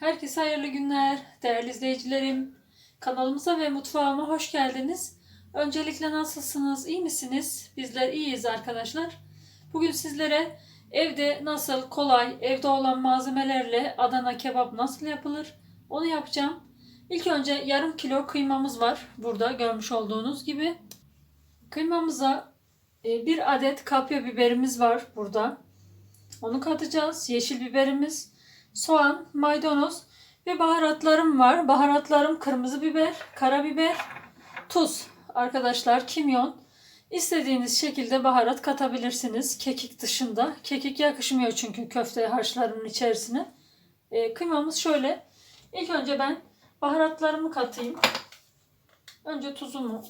Herkese hayırlı günler değerli izleyicilerim. Kanalımıza ve mutfağıma hoş geldiniz. Öncelikle nasılsınız? İyi misiniz? Bizler iyiyiz arkadaşlar. Bugün sizlere evde nasıl kolay, evde olan malzemelerle Adana kebap nasıl yapılır? Onu yapacağım. İlk önce yarım kilo kıymamız var. Burada görmüş olduğunuz gibi. Kıymamıza e, bir adet kapya biberimiz var burada. Onu katacağız. Yeşil biberimiz, soğan, maydanoz ve baharatlarım var. Baharatlarım kırmızı biber, karabiber, tuz. Arkadaşlar kimyon. İstediğiniz şekilde baharat katabilirsiniz. Kekik dışında. Kekik yakışmıyor çünkü köfte harçlarının içerisine. E, kıymamız şöyle. İlk önce ben baharatlarımı katayım. Önce tuzumu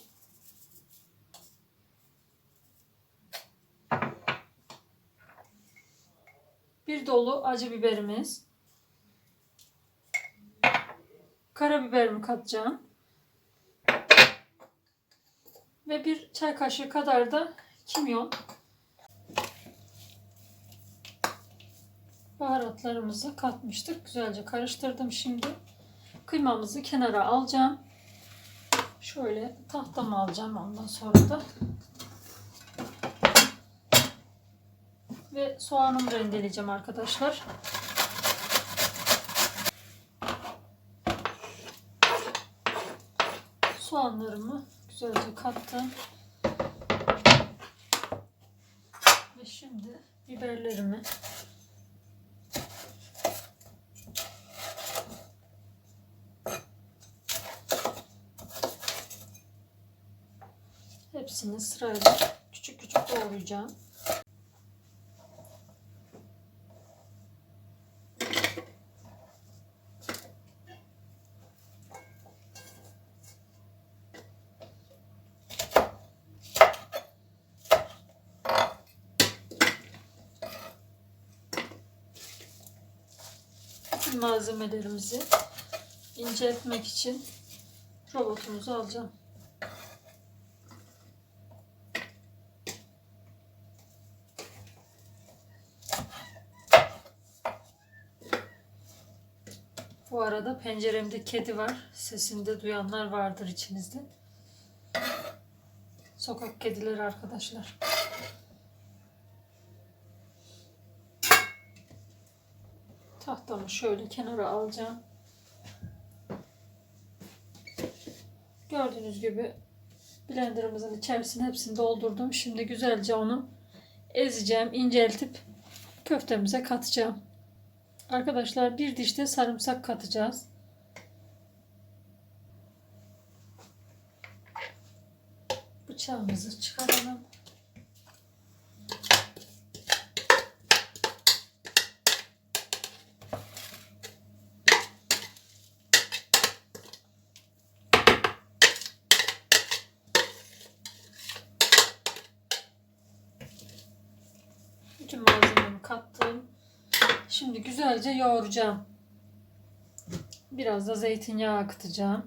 bir dolu acı biberimiz. Karabiberimi katacağım. Ve bir çay kaşığı kadar da kimyon. Baharatlarımızı katmıştık. Güzelce karıştırdım şimdi. Kıymamızı kenara alacağım. Şöyle tahtamı alacağım ondan sonra da. Ve soğanımı rendeleyeceğim arkadaşlar. Soğanlarımı güzelce kattım. Ve şimdi biberlerimi hepsini sırayla küçük küçük doğrayacağım. Bütün malzemelerimizi inceltmek için robotumuzu alacağım. Bu arada penceremde kedi var. Sesini de duyanlar vardır içinizde. Sokak kedileri arkadaşlar. Tahtamı şöyle kenara alacağım. Gördüğünüz gibi blenderımızın içerisine hepsini doldurdum. Şimdi güzelce onu ezeceğim, inceltip köftemize katacağım. Arkadaşlar bir dişte sarımsak katacağız. Bıçağımızı çıkaralım. Bütün malzememi kattım. Şimdi güzelce yoğuracağım. Biraz da zeytinyağı akıtacağım.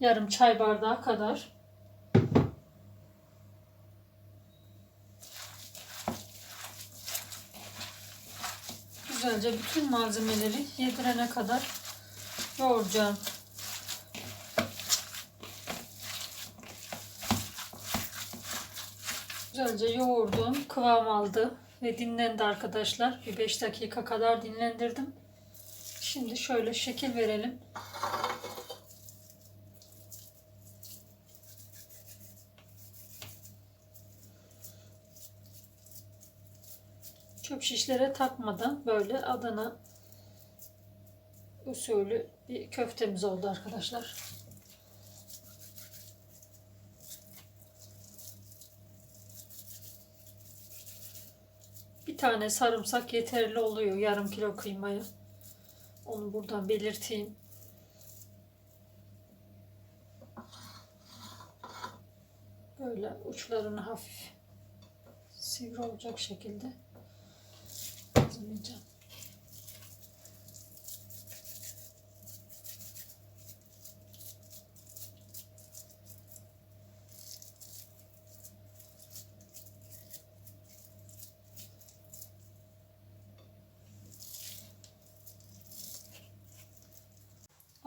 Yarım çay bardağı kadar. Güzelce bütün malzemeleri yedirene kadar yoğuracağım. Güzelce yoğurdum. Kıvam aldı ve dinlendi arkadaşlar. Bir 5 dakika kadar dinlendirdim. Şimdi şöyle şekil verelim. Çöp şişlere takmadan böyle Adana usulü bir köftemiz oldu arkadaşlar. Bir tane sarımsak yeterli oluyor yarım kilo kıymaya. Onu buradan belirteyim. Böyle uçlarını hafif sivri olacak şekilde hazırlayacağım.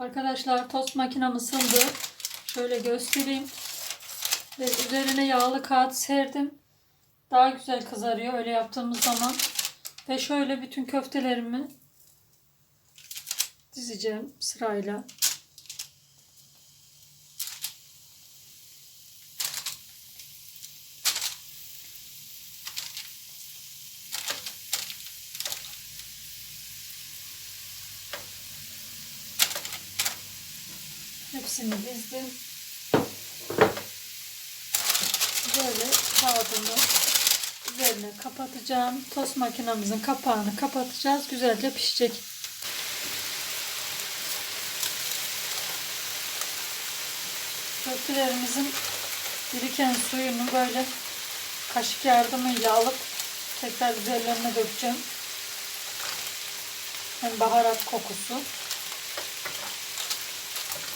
Arkadaşlar tost makinem ısındı. Şöyle göstereyim. Ve üzerine yağlı kağıt serdim. Daha güzel kızarıyor öyle yaptığımız zaman. Ve şöyle bütün köftelerimi dizeceğim sırayla. Hepsini dizdim. Böyle kağıdını üzerine kapatacağım. Tost makinamızın kapağını kapatacağız. Güzelce pişecek. Köftelerimizin biriken suyunu böyle kaşık yardımıyla alıp tekrar üzerlerine dökeceğim. Hem baharat kokusu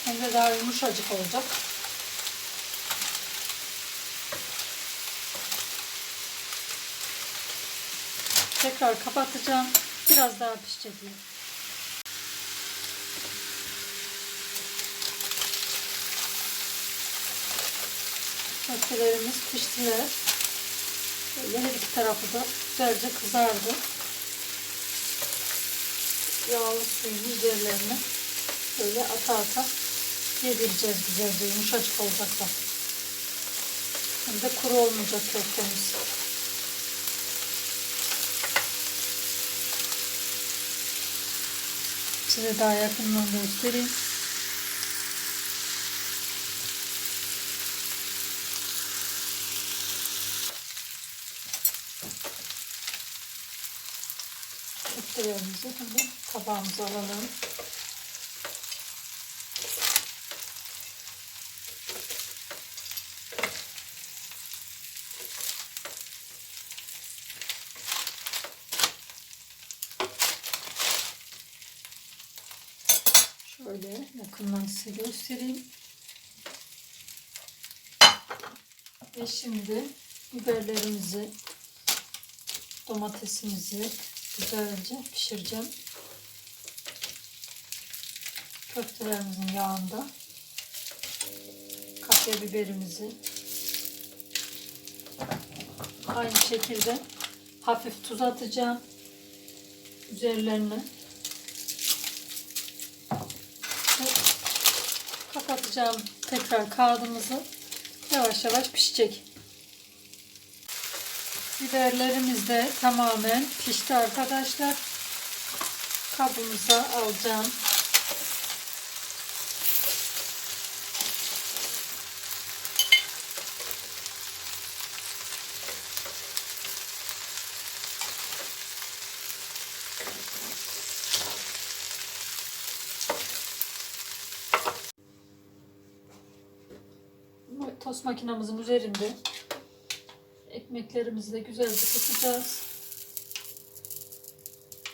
hem de daha yumuşacık olacak. Tekrar kapatacağım. Biraz daha pişecekler. Köftelerimiz piştiler. Böyle her iki tarafı da güzelce kızardı. Yağlı suyun üzerlerine böyle ata ata yedireceğiz güzelce yumuşacık olacaklar. Hem de kuru olmayacak köftemiz. Size daha yakından göstereyim. Köftelerimizi şimdi tabağımıza alalım. Şöyle yakından size göstereyim. Ve şimdi biberlerimizi, domatesimizi güzelce pişireceğim. Köftelerimizin yağında kapya biberimizi aynı şekilde hafif tuz atacağım üzerlerine kapatacağım tekrar kağıdımızı yavaş yavaş pişecek. Biberlerimiz de tamamen pişti arkadaşlar. Kabımıza alacağım. Tost makinamızın üzerinde ekmeklerimizi de güzelce tutacağız.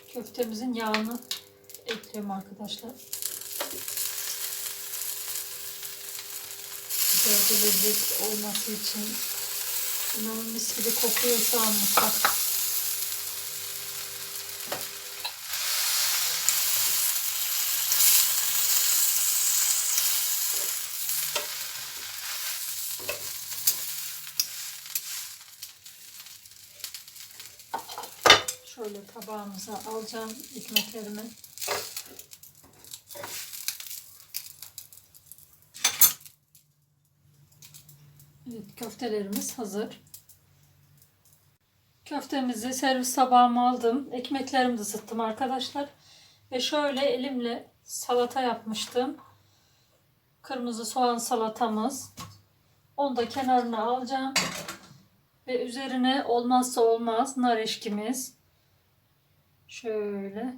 Köftemizin yağını ekliyorum arkadaşlar. Güzelce lezzet olması için inanın mis gibi kokuyor şu an mutfak. Şöyle tabağımıza alacağım ekmeklerimi. Evet, köftelerimiz hazır. Köftemizi servis tabağıma aldım. Ekmeklerimi de ısıttım arkadaşlar. Ve şöyle elimle salata yapmıştım. Kırmızı soğan salatamız. Onu da kenarına alacağım. Ve üzerine olmazsa olmaz nar eşkimiz. Şöyle.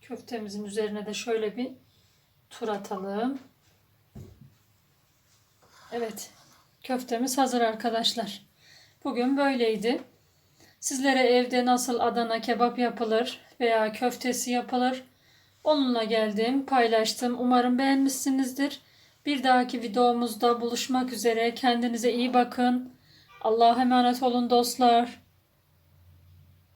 Köftemizin üzerine de şöyle bir tur atalım. Evet. Köftemiz hazır arkadaşlar. Bugün böyleydi. Sizlere evde nasıl Adana kebap yapılır veya köftesi yapılır onunla geldim, paylaştım. Umarım beğenmişsinizdir. Bir dahaki videomuzda buluşmak üzere. Kendinize iyi bakın. Allah'a emanet olun dostlar.